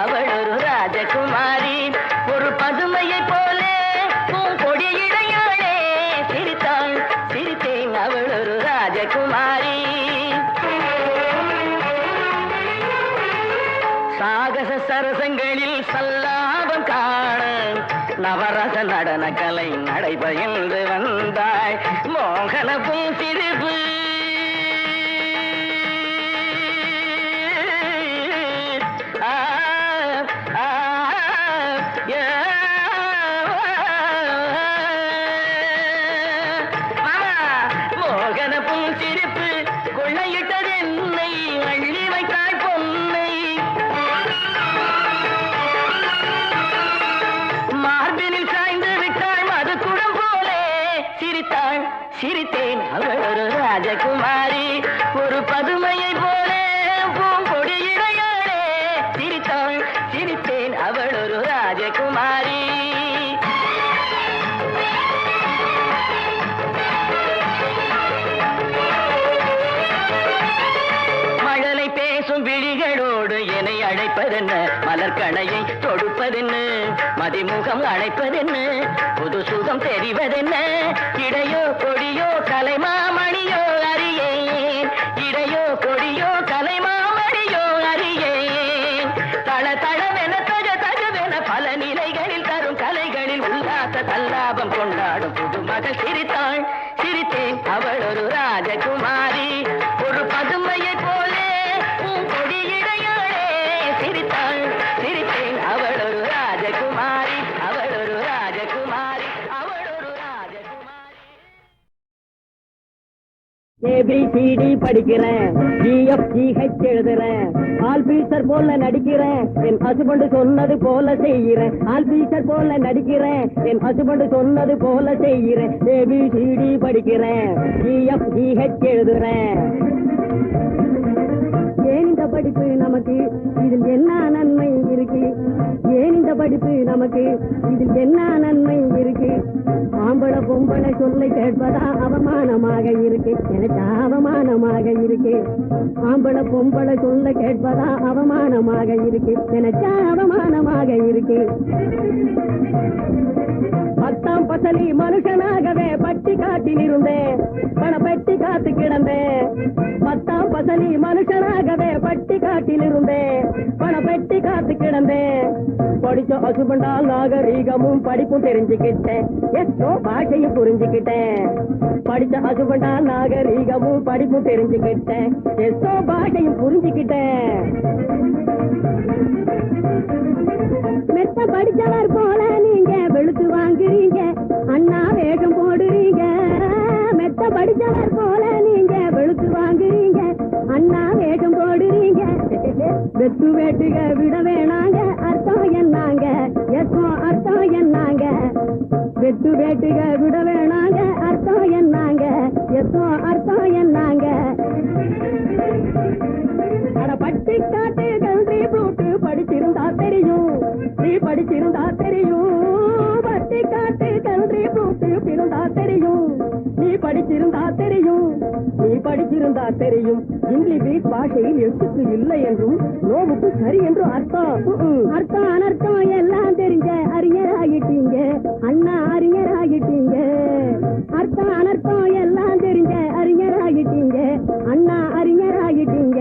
அவள் ஒரு ராஜகுமாரி ஒரு பதுமையை போலே கொடியிடையாளே சிரித்தாள் சிரித்தேன் அவள் ஒரு ராஜகுமாரி. சாகச சரசங்களில் சல்லாபம் காண நவரச நடன கலை நடைபயின்று வந்தார் சிரித்தேன். அவள் ஒரு ராஜகுமாரி ஒரு பதுமையை போல பூங்கொடி இடையாளே சிரித்தாள் சிரித்தேன் அவள் ஒரு ராஜகுமாரி. மழலை பேசும் விழிகளோடு என்னை அழைப்பதென்ன? மலர்கணையை தொடுப்பதென்ன? மதிமுகம் அழைப்பதென்ன? புது சுகம் தெரிவதென்ன? இடையோ கொடியோ கலைமாமணியோ ஏபிசிடி படிக்கிறேன் ஜிஎஃப்ஜிஹெச் எழுதுறேன். ஆல்பீசர் போல நடிக்கிறேன் என் ஹஸ்பண்ட் சொன்னது போல செய்கிறேன். ஆல்பீசர் போல நடிக்கிறேன் என் ஹஸ்பண்ட் சொன்னது போல செய்கிறேன். ஏபிசிடி படிக்கிறேன் ஜிஎஃப்ஜிஹெச் எழுதுறேன். ஏன் இந்த படிப்பு நமக்கு இதில் என்ன நன்மை இருக்கு? ஏன் இந்த படிப்பு நமக்கு இதில் என்ன நன்மை இருக்கு? ஆம்பளை பொம்பளை சொல்லை கேட்பதா அவமானமாக இருக்கு. எனக்கு அவமானமாக இருக்கு. ஆம்பளை பொம்பளை சொல்ல கேட்பதா அவமானமாக இருக்கு. எனக்கு அவமானமாக இருக்கு. பத்தாம் பசலி மனுஷனாகவே பட்டி காட்டில் இருந்தேன் பண பெட்டி காத்து கிடந்தேன். பத்தாம் பசலி மனுஷனாகவே பட்டி காட்டில் இருந்தேன் பண பெட்டி காத்து கிடந்தேன். படிச்ச ஹசுபண்டால் நாகரீகமும் படிப்பும் தெரிஞ்சுக்கிட்டேன். எத்தோ பாஷையும் புரிஞ்சுக்கிட்டேன். படிச்ச ஹசுபண்டால் நாகரீகமும் படிப்பும் தெரிஞ்சுக்கிட்டேன். எத்தோ பாஷையும் புரிஞ்சுக்கிட்டேன். மெத்த படிச்சவர் போல நீங்க வெளுத்து வாங்குறீங்க. அண்ணா வேகம் போடுறீங்க. மெத்த படிச்சவர் போல நீங்க வெளுத்து வாங்குறீங்க. அண்ணா வேகம் போடுறீங்க. வெத்து வேட்டுக விட வேணாங்க. அர்த்தம் என்னாங்க? எத்தோ அர்த்தம் என்னாங்க? எட்டு வேட்டுக விட வேணாங்க அர்த்தம் என்னாங்க? எத்தோ அர்த்தம் என்னாங்க? அட பட்டி காட்டு கல்வி போட்டு படிச்சிருந்தா தெரியும் நீ படிச்சிருந்தா தெரியும். பட்டி காட்டு கல்வி போட்டு பிறந்தா தெரியும் நீ படிச்சிருந்தா தெரியும். படிச்சிருந்தா தெரியும். இங்கிலீஷ் பாஷையில் எழுத்துக்கு இல்லை என்றும் நோவுக்கு சரி என்றும் அர்த்தம். அர்த்தம் அனர்த்தம் எல்லாம் தெரிஞ்ச அறிஞராகிட்டீங்க. அண்ணா அறிஞராகிட்டீங்க. அர்த்தம் அனர்த்தம் எல்லாம் தெரிஞ்ச அறிஞராகிட்டீங்க. அண்ணா அறிஞராகிட்டீங்க.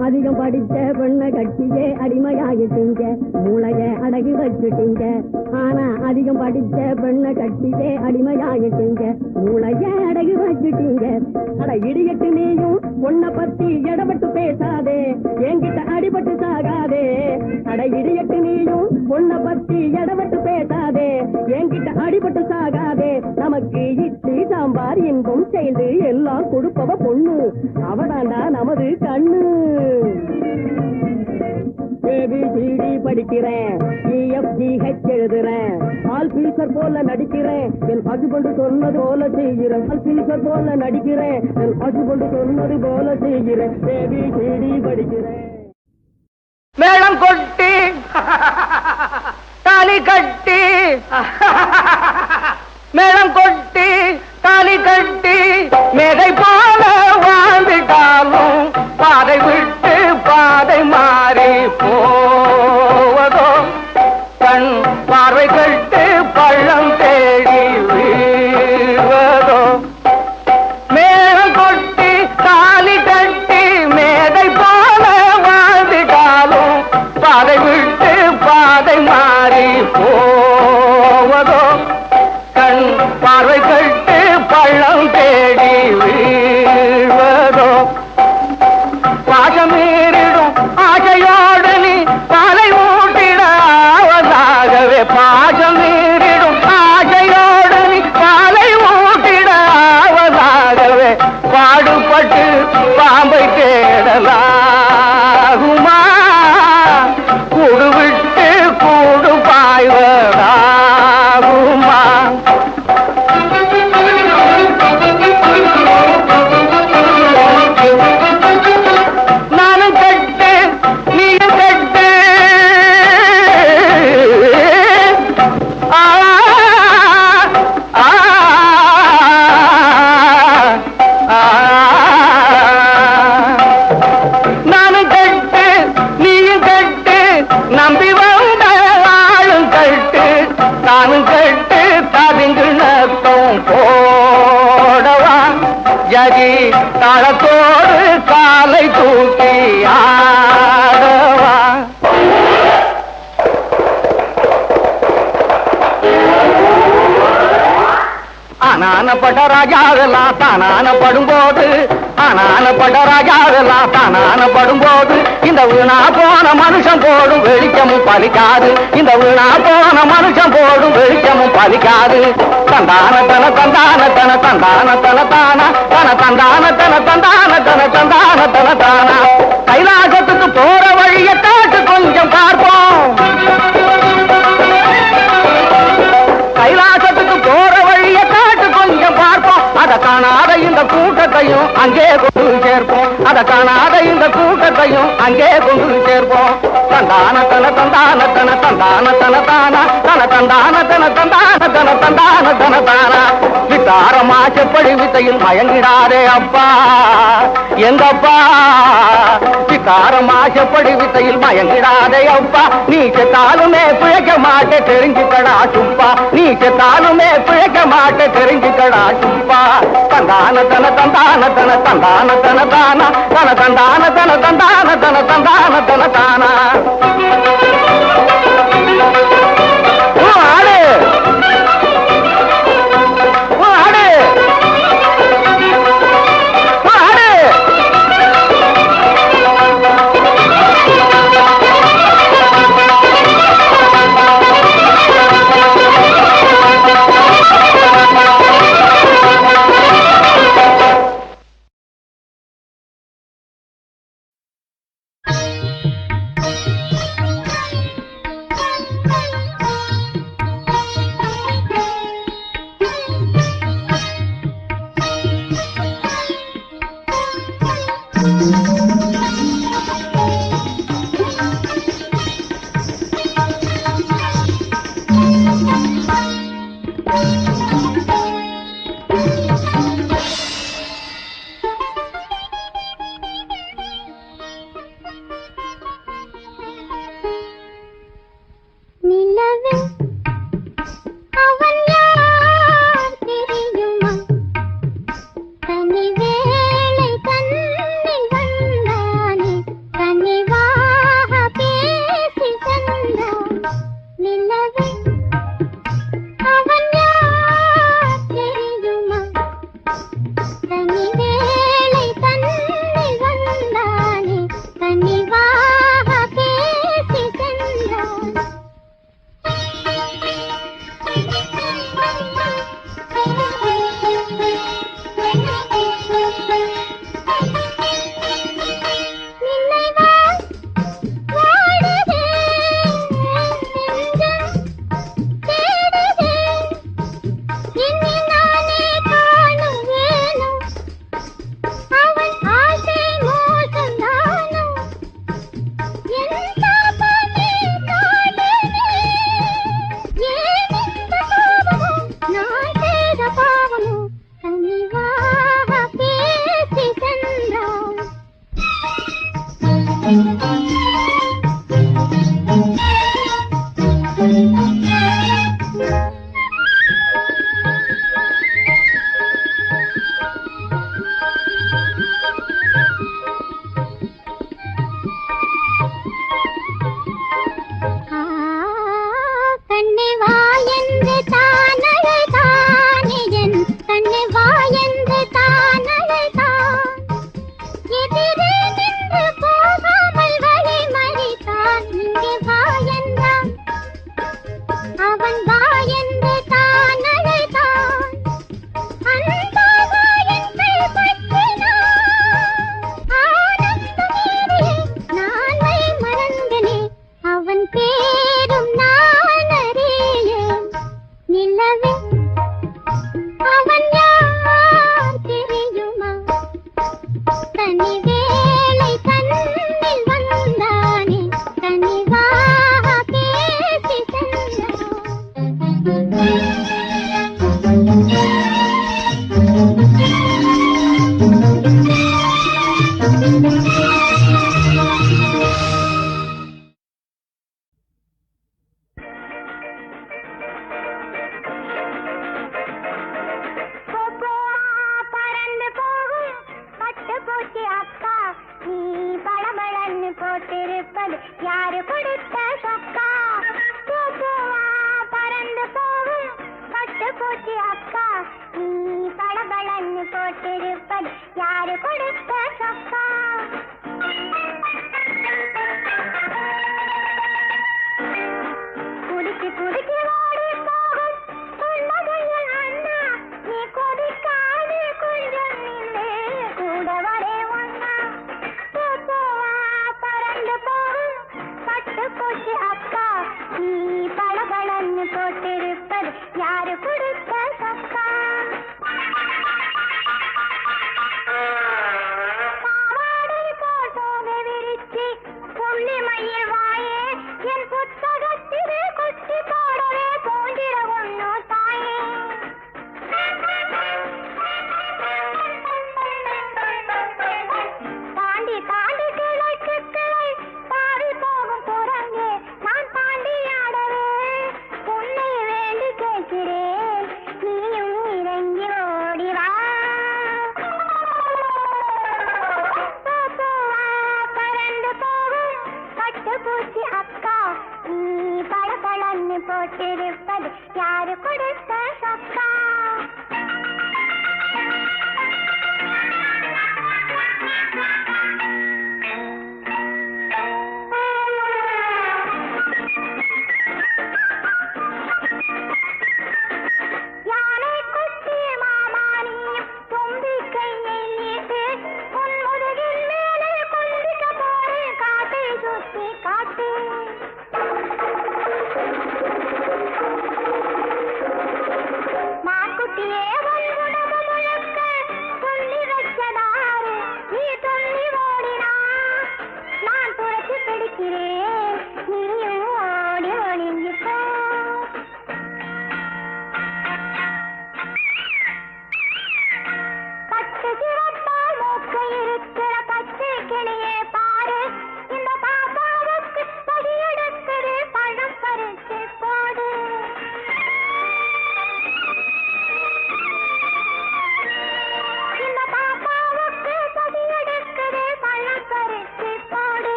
அதிகம் படித்த பெண்ண கட்டியே அடிமையாகிட்டீங்க. மூளைய அடகு வச்சுட்டீங்க. ஆனா அதிகம் படித்த பெண்ண கட்டியே அடிமையாகிட்டீங்க. மூளைய அடகு வச்சுட்டீங்க அட இடியட்டு நீயும் பொண்ண பத்தி இடப்பட்டு பேசாதே. என்கிட்ட அடிபட்டு சாகாதே. அட இடியட்டு நீயும் பொண்ண பத்தி இடப்பட்டு பேசாதே. என்கிட்ட அடிபட்டு சாகாதே. நமக்கு இட்லி சாம்பார் இன்பம் செய்து எல்லாம் கொடுப்பவ பொண்ணு. அவதாண்டா நமது கண்ணு. ஏபிசிடி படிக்கிறேன். இஎஃப்ஜிஹெச் எழுதுறேன். ஆல் பீசர் போல நடிக்கிறேன். என் ஹஸ்பண்ட் சொன்னது போல செய்கிறேன். ஆல் பீசர் போல நடிக்கிறேன். என் ஹஸ்பண்ட் சொன்னது போல செய்கிறேன். ஏபிசிடி படிக்கிறேன். மேளம் கொட்டி தாலி கட்டி மேளம் கொட்டி தாலி கட்டி மேதை போல வாழ்ந்துட்டாலும் பாதை விட்டு பாம்பை தேடலாகுமா அனானப்பட்ட ராஜாவெல்லாம் தானானப்படும் போது அனானப்பட்ட ராஜாவெல்லாம் தானானப்படும் போது இந்த வீணா போன மனுஷன் போடும் வெளிச்சமும் பலிக்காது. இந்த வீணா போன மனுஷன் போடும் வெளிச்சமும் பலிக்காது. தந்தான தன தந்தான தன தந்தான தன தானா தன தந்தான தன தந்தான தன தந்தான தன தானா. கைலாசத்துக்கு போற வழியை காட்டு கொஞ்சம் பார்ப்போம். கூட்டத்தையும் அங்கே கொண்டு சேர்ப்போம் அத காணாத இந்த கூட்டத்தையும் அங்கே கொண்டு சேர்ப்போம். தந்தான தன தந்தான தன தந்தான தன தானா? தன தந்தான தன தந்தான தன தந்தான தன தானா? விசாரமா செப்படி வித்தையில் மயங்கிடாதே அப்பா. எங்கப்பா? விசாரமா செப்படி வித்தையில் மயங்கிடாதே அப்பா. நீ செத்தாலுமே பிழைக்க மாட்டே தெரிஞ்சுக்கடா சுப்பா. நீ செத்தாலுமே பிழைக்க மாட்டே தெரிஞ்சுக்கடா சுப்பா. தந்தான தன தந்தான தன தந்தான தன தானா? தன தந்தான தன தந்தான தன தந்தான தன தானா?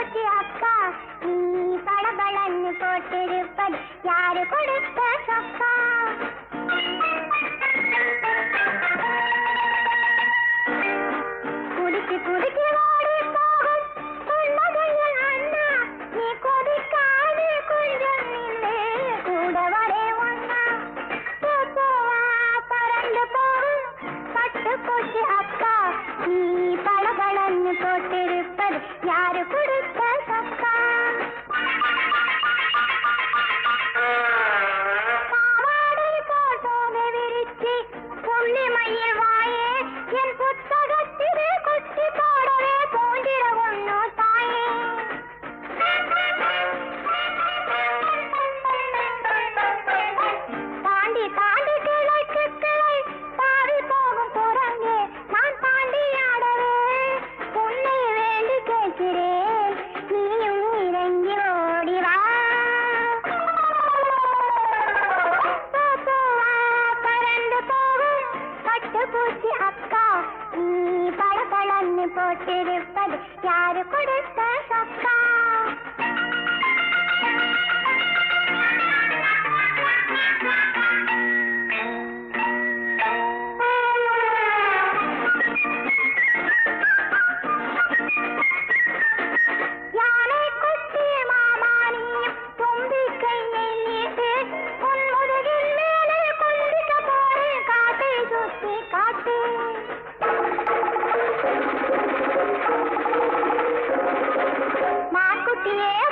போச்சு அக்கா. நீ படபடன்னு போட்டிருப்பது யாரு கொடுத்த சொக்கா? போட்டிருப்பது யாரு கொடுத்த சொக்கா? Jimmy